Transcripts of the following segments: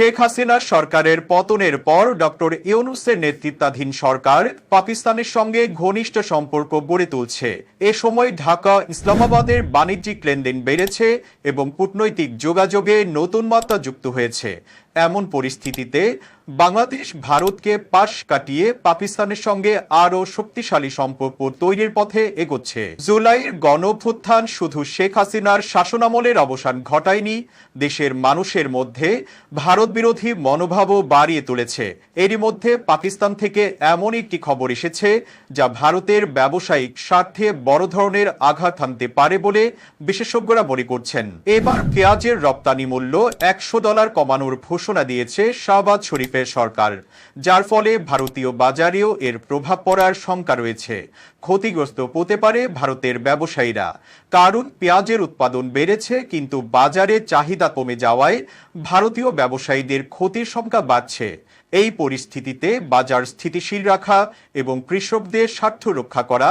শেখ হাসিনা সরকারের পতনের পর ডক্টর ইউনুসের নেতৃত্বাধীন সরকার পাকিস্তানের সঙ্গে ঘনিষ্ঠ সম্পর্ক গড়ে তুলছে। এ সময় ঢাকা, ইসলামাবাদের বাণিজ্যিক লেনদেন বেড়েছে এবং কূটনৈতিক যোগাযোগে নতুন মাত্রা যুক্ত হয়েছে। এমন পরিস্থিতিতে বাংলাদেশ ভারতকে পাশ কাটিয়ে পাকিস্তানের সঙ্গে আরও শক্তিশালী সম্পর্ক তৈরির পথে এগোচ্ছে। জুলাইয়ের গণঅভ্যুত্থান শুধু শেখ হাসিনার শাসনামলের অবসান ঘটায়নি, দেশের মানুষের মধ্যে ভারত বিরোধী মনোভাবও বাড়িয়ে তুলেছে। এরই মধ্যে পাকিস্তান থেকে এমন একটি খবর এসেছে, যা ভারতের ব্যবসায়িক স্বার্থে বড় ধরনের আঘাত আনতে পারে বলে বিশেষজ্ঞরা মনে করছেন। এবার পেঁয়াজের রপ্তানি মূল্য একশো ডলার কমানোর ঘোষণা দিয়েছে শাহবাজ শরীফের সরকার, যার ফলে ভারতীয় বাজারেও এর প্রভাব পড়ার শঙ্কা রয়েছে। ক্ষতিগ্রস্ত হতে পারে ভারতের ব্যবসায়ীরা। কারণ পেঁয়াজের উৎপাদন বেড়েছে, কিন্তু বাজারে চাহিদা কমে যাওয়ায় ভারতীয় ব্যবসায়ীদের ক্ষতির সংখ্যা বাড়ছে। এই পরিস্থিতিতে বাজার স্থিতিশীল রাখা এবং কৃষকদের স্বার্থ রক্ষা করা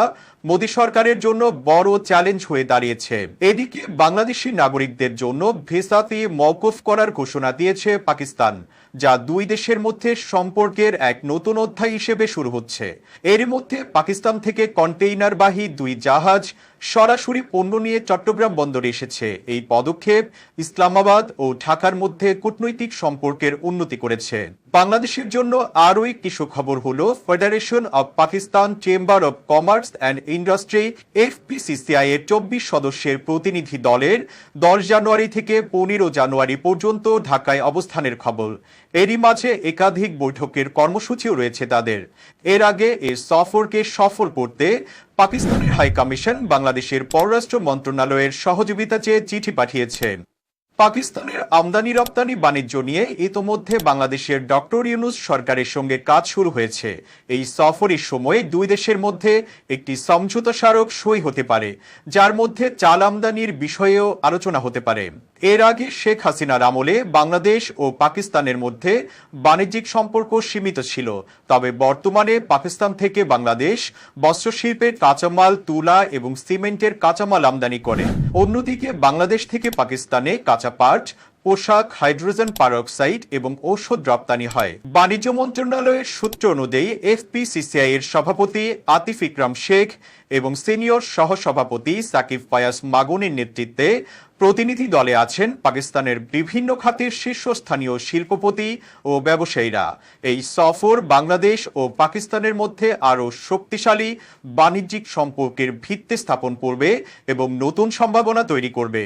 মোদী সরকারের জন্য বড় চ্যালেঞ্জ হয়ে দাঁড়িয়েছে। এদিকে বাংলাদেশি নাগরিকদের জন্য ভিসাতে মওকুফ করার ঘোষণা দিয়েছে পাকিস্তান। যা দুই দেশের মধ্যে সম্পর্কের এক নতুন অধ্যায় হিসেবে শুরু হচ্ছে। এর মধ্যে পাকিস্তান থেকে কন্টেইনারবাহী দুই জাহাজ সরাসরি পণ্য নিয়ে চট্টগ্রাম বন্দরে এসেছে। এই পদক্ষেপ ইসলামাবাদ ও ঢাকার মধ্যে কূটনৈতিক সম্পর্কের উন্নতি করেছে। বাংলাদেশের জন্য আরও একটি সুখবর হলো federation of Pakistan chamber of commerce and industry FPCCI এর চব্বিশ সদস্যের প্রতিনিধি দলের দশ জানুয়ারি থেকে পনেরো জানুয়ারি পর্যন্ত ঢাকায় অবস্থানের খবর। এরই মাঝে একাধিক বৈঠকের কর্মসূচিও রয়েছে তাদের। এর আগে এ সফরকে সফল করতে পাকিস্তানের হাই কমিশন বাংলাদেশের পররাষ্ট্র মন্ত্রণালয়ের সহযোগিতা চেয়ে চিঠি পাঠিয়েছে পাকিস্তানের আমদানি, রপ্তানি, বাণিজ্য নিয়ে ইতোমধ্যে বাংলাদেশের ডক্টর ইউনুস সরকারের সঙ্গে কাজ শুরু হয়েছে। এই সফরের সময় দুই দেশের মধ্যে একটি সমঝোতা স্মারক সই হতে পারে, যার মধ্যে চাল আমদানির বিষয়েও আলোচনা হতে পারে। এর আগে শেখ হাসিনার আমলে বাংলাদেশ ও পাকিস্তানের মধ্যে বাণিজ্যিক সম্পর্ক সীমিত ছিল। তবে বর্তমানে পাকিস্তান থেকে বাংলাদেশ বস্ত্রশিল্পের কাঁচামাল, তুলা এবং সিমেন্টের কাঁচামাল আমদানি করে। অন্যদিকে বাংলাদেশ থেকে পাকিস্তানে কাঁচা পাট পোশাক, হাইড্রোজেন পারক্সাইড এবং ঔষধ রপ্তানি হয়। বাণিজ্য মন্ত্রণালয়ের সূত্র অনুযায়ী এফপিসিসিআই এর সভাপতি আতিফ ইকরাম শেখ এবং সিনিয়র সহসভাপতি সাকিব ফায়াজ মাগুনের নেতৃত্বে প্রতিনিধি দলে আছেন পাকিস্তানের বিভিন্ন খাতের শীর্ষস্থানীয় শিল্পপতি ও ব্যবসায়ীরা। এই সফর বাংলাদেশ ও পাকিস্তানের মধ্যে আরও শক্তিশালী, বাণিজ্যিক সম্পর্কের ভিত্তি স্থাপন করবে এবং নতুন সম্ভাবনা তৈরি করবে।